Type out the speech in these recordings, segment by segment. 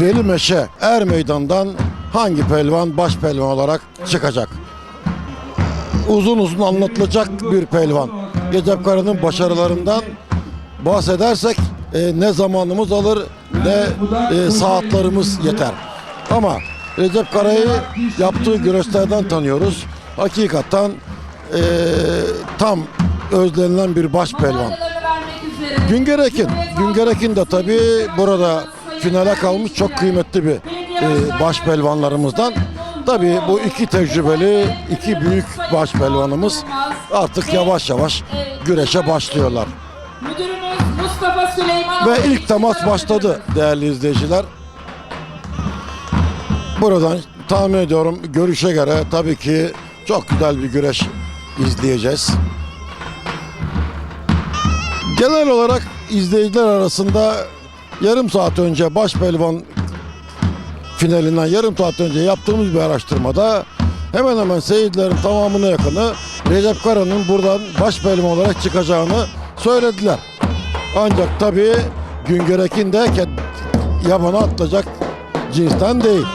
Veli Meşe Er Meydan'dan hangi pelvan baş pelvan olarak çıkacak? Uzun uzun anlatılacak bir pelvan. Recep Kara'nın başarılarından bahsedersek e, ne zamanımız alır ne e, saatlerimiz yeter. Ama Recep Kara'yı yaptığı güreşlerden tanıyoruz. Hakikaten e, tam özlenilen bir baş pelvan. Madalyalarını vermek üzere. Günger Ekin. Günger Ekin de tabii burada finale kalmış çok kıymetli bir e, baş pelvanlarımızdan. Tabii bu iki tecrübeli, iki büyük baş pelvanımız artık yavaş yavaş güreşe başlıyorlar. Müdürümüz Mustafa Süleyman. Ve ilk temas başladı değerli izleyiciler. Buradan tahmin ediyorum görüşe göre tabii ki çok güzel bir güreş izleyeceğiz. Genel olarak izleyiciler arasında yarım saat önce baş pelvan finalinden yarım saat önce yaptığımız bir araştırmada hemen hemen seyircilerin tamamına yakını Recep Kara'nın buradan baş pelvan olarak çıkacağını söylediler. Ancak tabii Güngerek'in de ke- yabana atlayacak cinsten değil.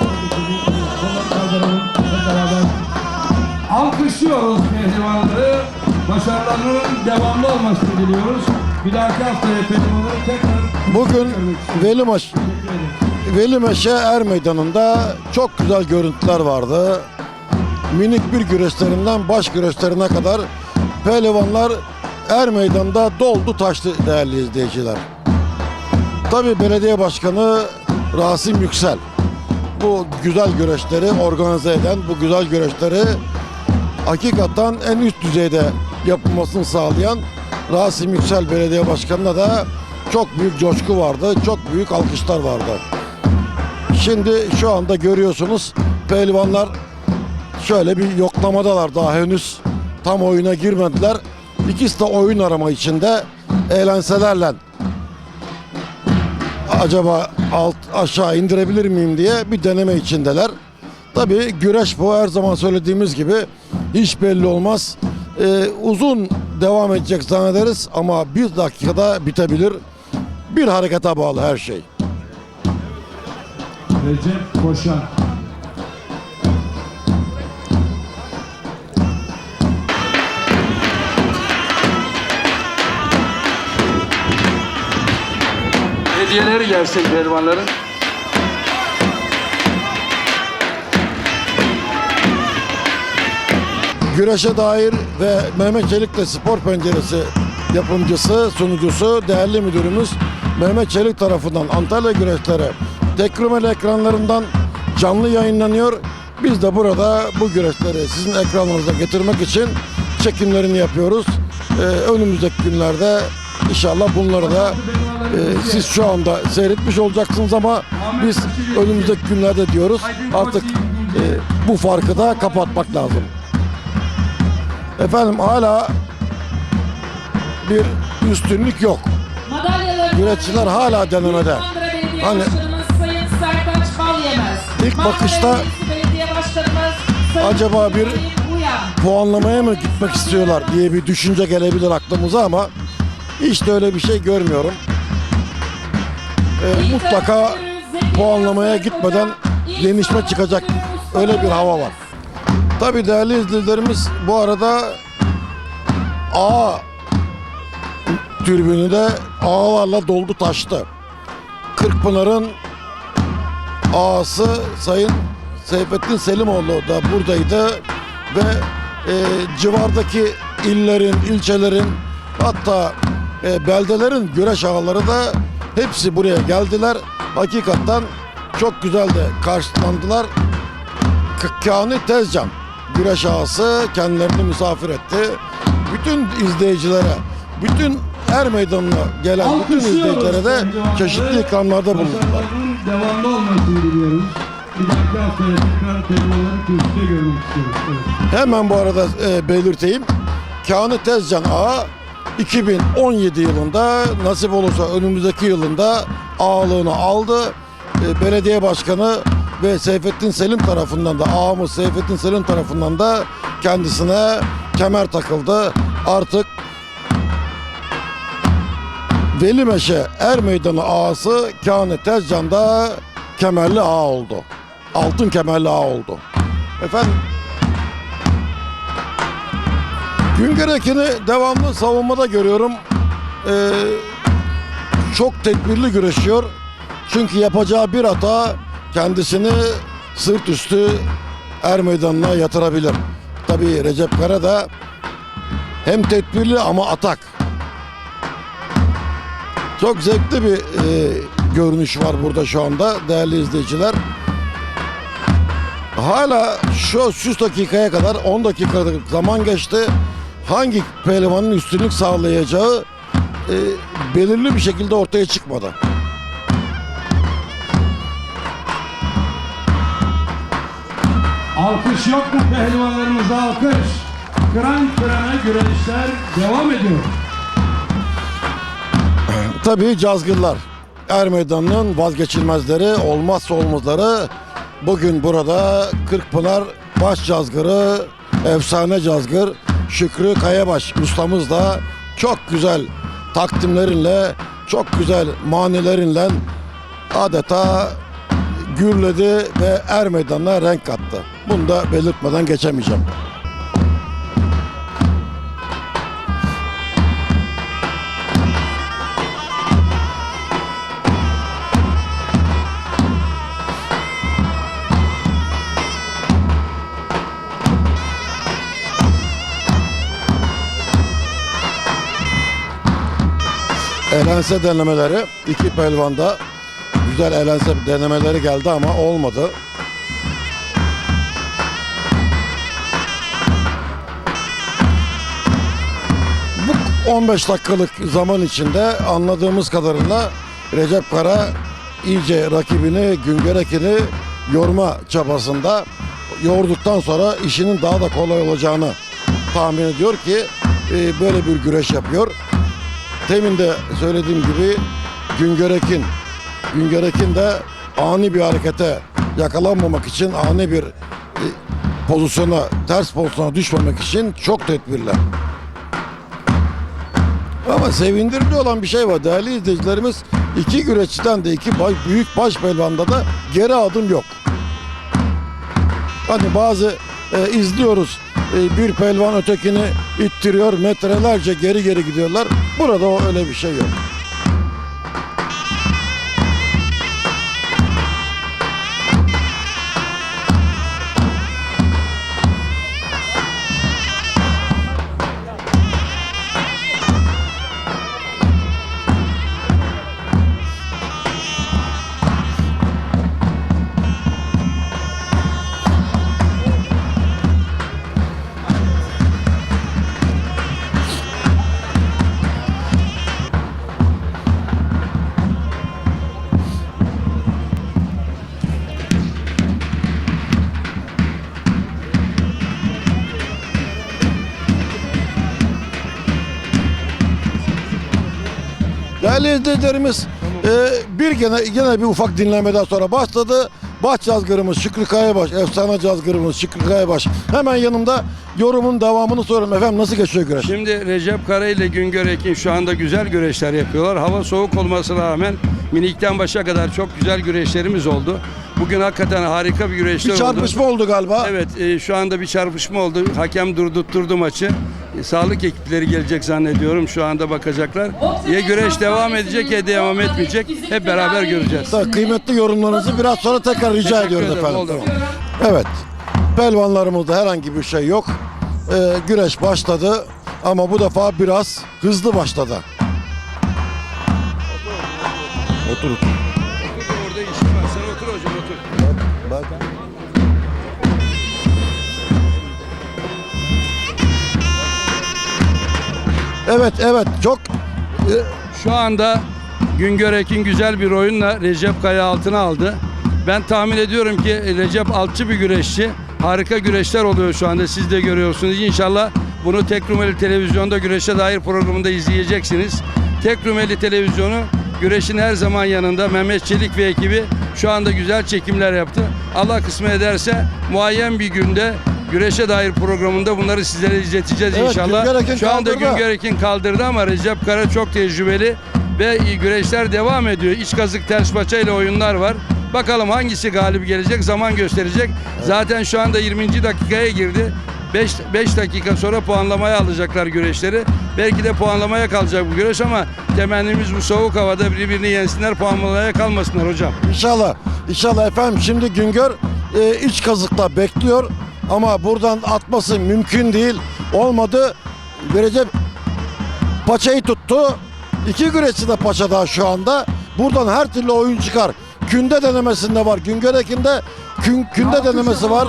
Alkışlıyoruz pehlivanları. Başarılarının devamlı olmasını diliyoruz. Bir dahaki haftaya pehlivanları tekrar Bugün görmek istiyoruz. Veli Maş Teşekkür ederim. Veli Meşe Er Meydanı'nda çok güzel görüntüler vardı. Minik bir güreşlerinden baş güreşlerine kadar pehlivanlar Er Meydanı'nda doldu taştı değerli izleyiciler. Tabi belediye başkanı Rasim Yüksel bu güzel güreşleri organize eden bu güzel güreşleri hakikaten en üst düzeyde yapılmasını sağlayan Rasim Yüksel Belediye Başkanı'na da çok büyük coşku vardı, çok büyük alkışlar vardı. Şimdi şu anda görüyorsunuz pehlivanlar şöyle bir yoklamadalar daha henüz tam oyuna girmediler. İkisi de oyun arama içinde eğlenselerle acaba alt aşağı indirebilir miyim diye bir deneme içindeler. Tabii güreş bu her zaman söylediğimiz gibi hiç belli olmaz. Ee, uzun devam edecek zannederiz ama bir dakikada bitebilir. Bir harekete bağlı her şey. Recep Koşan. Hediyeleri gelsin pehlivanların. Güreşe dair ve Mehmet Çelik'le Spor Penceresi yapımcısı, sunucusu, değerli müdürümüz Mehmet Çelik tarafından Antalya güreşleri Tekrümel ekranlarından canlı yayınlanıyor. Biz de burada bu güreşleri sizin ekranlarınıza getirmek için çekimlerini yapıyoruz. Ee, önümüzdeki günlerde inşallah bunları da e, siz şu anda seyretmiş olacaksınız ama biz önümüzdeki günlerde diyoruz artık e, bu farkı da kapatmak lazım. Efendim hala bir üstünlük yok. Güreşçiler hala denemede. Hani-. İlk bakışta acaba bir- puanlamaya mı gitmek istiyorlar diye bir düşünce gelebilir aklımıza ama hiç de öyle bir şey görmüyorum. Ee, mutlaka puanlamaya gitmeden yenişme çıkacak öyle bir hava var. Tabii değerli izleyicilerimiz bu arada A türbünü de ağlarla doldu taştı. Kırkpınar'ın ağası Sayın Seyfettin Selimoğlu da buradaydı ve e, civardaki illerin, ilçelerin hatta e, beldelerin güreş ağaları da hepsi buraya geldiler. Hakikaten çok güzel de karşılandılar. Kani Tezcan güreş ağası kendilerini misafir etti. Bütün izleyicilere, bütün er meydanına gelen bütün izleyicilere de çeşitli ikramlarda bulundular. Devamlı olmasını. Bir tekrar kürsüde görmek. Evet. Hemen bu arada e, belirteyim. Kani Tezcan Ağa 2017 yılında nasip olursa önümüzdeki yılında ağalığını aldı. E, belediye başkanı ve Seyfettin Selim tarafından da ağamız Seyfettin Selim tarafından da kendisine kemer takıldı. Artık Veli Meşe Er Meydanı ağası Kani Tezcan da kemerli ağa oldu. Altın kemerli ağa oldu. Efendim Güngör Ekin'i devamlı savunmada görüyorum. Ee, çok tedbirli güreşiyor. Çünkü yapacağı bir hata kendisini sırt üstü er meydanına yatırabilir. Tabii Recep Kara da hem tedbirli ama atak. Çok zevkli bir e, görünüş var burada şu anda değerli izleyiciler. Hala şu şu dakikaya kadar 10 dakikalık zaman geçti. Hangi pehlivanın üstünlük sağlayacağı e, belirli bir şekilde ortaya çıkmadı. Alkış yok mu pehlivanlarımıza alkış? Kıran kırana güreşler devam ediyor. Tabii cazgırlar. Er meydanının vazgeçilmezleri, olmazsa olmazları. Bugün burada Kırkpınar baş cazgırı, efsane cazgır Şükrü Kayabaş ustamız da çok güzel takdimlerinle, çok güzel manilerinle adeta gürledi ve er meydanına renk kattı. Bunu da belirtmeden geçemeyeceğim. Elense denemeleri iki pelvanda güzel elense denemeleri geldi ama olmadı. Bu 15 dakikalık zaman içinde anladığımız kadarıyla Recep Kara iyice rakibini Güngerek'ini yorma çabasında yorduktan sonra işinin daha da kolay olacağını tahmin ediyor ki e, böyle bir güreş yapıyor. Temin de söylediğim gibi Güngörek'in Güngörek'in de ani bir harekete yakalanmamak için ani bir e, pozisyona ters pozisyona düşmemek için çok tedbirli. Ama sevindirici olan bir şey var değerli izleyicilerimiz. iki güreşçiden de iki baş- büyük baş pelvanda da geri adım yok. Hani bazı e, izliyoruz bir pelvan ötekini ittiriyor metrelerce geri geri gidiyorlar. Burada o öyle bir şey yok. Değerli izleyicilerimiz e, bir gene, gene bir ufak dinlemeden sonra başladı. Baş cazgırımız Şükrü Kayabaş, efsane cazgırımız Şükrü Kayabaş. Hemen yanımda yorumun devamını soruyorum. Efendim nasıl geçiyor güreş? Şimdi Recep Kara ile Güngör Ekin şu anda güzel güreşler yapıyorlar. Hava soğuk olmasına rağmen minikten başa kadar çok güzel güreşlerimiz oldu. Bugün hakikaten harika bir güreşler Bir oldu. çarpışma oldu galiba. Evet e, şu anda bir çarpışma oldu. Hakem durdurtturdu maçı. E, sağlık ekipleri gelecek zannediyorum. Şu anda bakacaklar. Ya güreş devam edecek ya devam etmeyecek. Hep beraber göreceğiz. Da kıymetli yorumlarınızı biraz sonra tekrar rica Teşekkür ediyoruz ederim, efendim. oldu. Tamam. Evet. Pelvanlarımızda herhangi bir şey yok. Ee, güreş başladı ama bu defa biraz hızlı başladı. Otur. otur. Orada işim var. Sen otur hocam otur. Evet evet çok Şu anda Güngör Ekin güzel bir oyunla Recep Kaya altına aldı. Ben tahmin ediyorum ki Recep altçı bir güreşçi. Harika güreşler oluyor şu anda siz de görüyorsunuz. İnşallah bunu Tek Rumeli Televizyon'da güreşe dair programında izleyeceksiniz. Tek Rumeli Televizyonu güreşin her zaman yanında Mehmet Çelik ve ekibi şu anda güzel çekimler yaptı. Allah kısmet ederse muayyen bir günde güreşe dair programında bunları sizlere izleteceğiz Evet, inşallah. Şu anda kaldırdı. Güngör Ekin kaldırdı ama Recep Kara çok tecrübeli ve güreşler devam ediyor. İç kazık ters paça ile oyunlar var. Bakalım hangisi galip gelecek zaman gösterecek. Zaten şu anda 20. dakikaya girdi. 5 5 dakika sonra puanlamaya alacaklar güreşleri. Belki de puanlamaya kalacak bu güreş ama temennimiz bu soğuk havada birbirini yensinler puanlamaya kalmasınlar hocam. İnşallah. İnşallah efendim şimdi Güngör e, iç kazıkta bekliyor ama buradan atması mümkün değil. Olmadı. Recep paçayı tuttu. İki güreşçi de paçada şu anda. Buradan her türlü oyun çıkar. Künde denemesinde var. Güngör Ekin'de kün, künde denemesi var.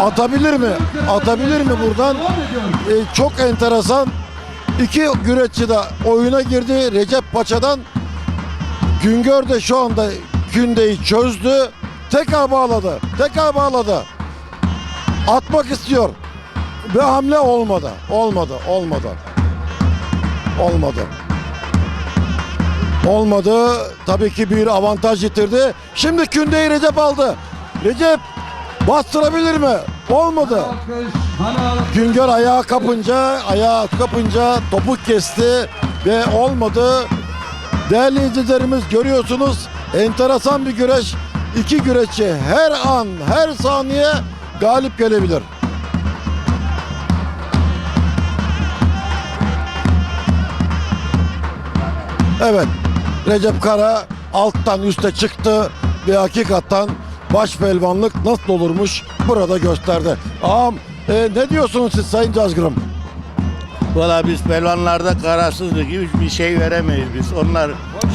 Atabilir mi? Atabilir mi buradan? Devam ediyor. E, çok enteresan. İki güreşçi de oyuna girdi. Recep Paça'dan Güngör de şu anda kündeyi çözdü. Tekrar bağladı. Tekrar bağladı. Atmak istiyor. Ve hamle olmadı. Olmadı. Olmadı. Olmadı. Olmadı. Tabii ki bir avantaj yitirdi. Şimdi kündeyi Recep aldı. Recep bastırabilir mi? Olmadı. Güngör ayağa kapınca, ayağa kapınca topuk kesti ve olmadı. Değerli izleyicilerimiz görüyorsunuz enteresan bir güreş. İki güreşçi her an, her saniye galip gelebilir. Evet, Recep Kara alttan üste çıktı ve hakikaten baş pelvanlık nasıl olurmuş burada gösterdi. Ağam e, ne diyorsunuz siz Sayın Cazgırım? Valla biz pelvanlarda kararsızlık gibi bir şey veremeyiz biz. Onlar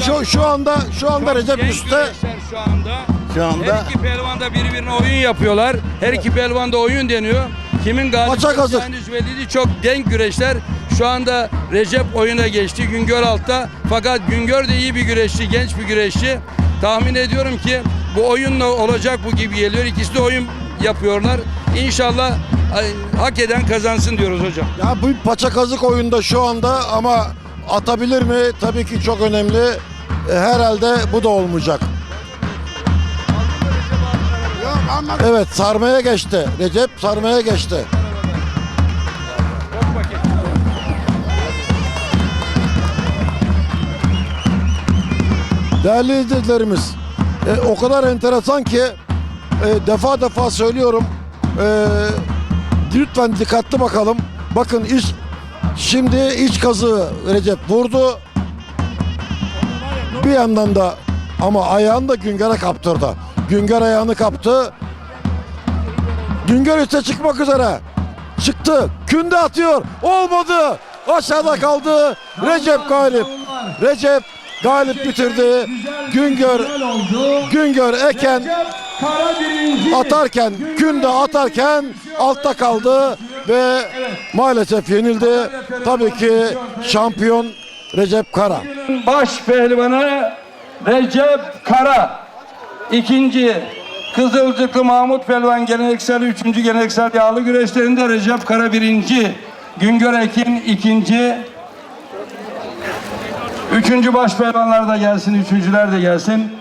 Şu şu anda şu anda Recep üstte şu anda. Şu anda Her iki pelvan da birbirine oyun yapıyorlar. Her iki pelvan da oyun deniyor. Kimin galip Maça kazık. olacağını henüz belli değil. Çok denk güreşler. Şu anda Recep oyuna geçti. Güngör altta. Fakat Güngör de iyi bir güreşçi, genç bir güreşçi. Tahmin ediyorum ki bu oyunla olacak bu gibi geliyor. İkisi de oyun yapıyorlar. İnşallah ay, hak eden kazansın diyoruz hocam. ya bu paça kazık oyunda şu anda ama atabilir mi? Tabii ki çok önemli. E, herhalde bu da olmayacak. Evet sarmaya geçti. Recep sarmaya geçti. Değerli izleyicilerimiz, e, o kadar enteresan ki e, defa defa söylüyorum. E, lütfen dikkatli bakalım. Bakın iç, şimdi iç kazığı Recep vurdu. Bir yandan da ama ayağını da Günger'e kaptırdı. Günger ayağını kaptı. Günger üste çıkmak üzere. Çıktı. Künde atıyor. Olmadı. Aşağıda kaldı. Recep galip. Recep galip bitirdi. Güngör. Güngör Eken atarken, künde atarken altta kaldı ve maalesef yenildi. Tabii ki şampiyon Recep Kara. Baş pehlivanı Recep Kara. İkinci Kızılcıklı Mahmut Pelvan geleneksel üçüncü geleneksel yağlı güreşlerinde Recep Kara birinci. Güngör Ekin ikinci. Üçüncü baş pehlivanlar da gelsin, üçüncüler de gelsin.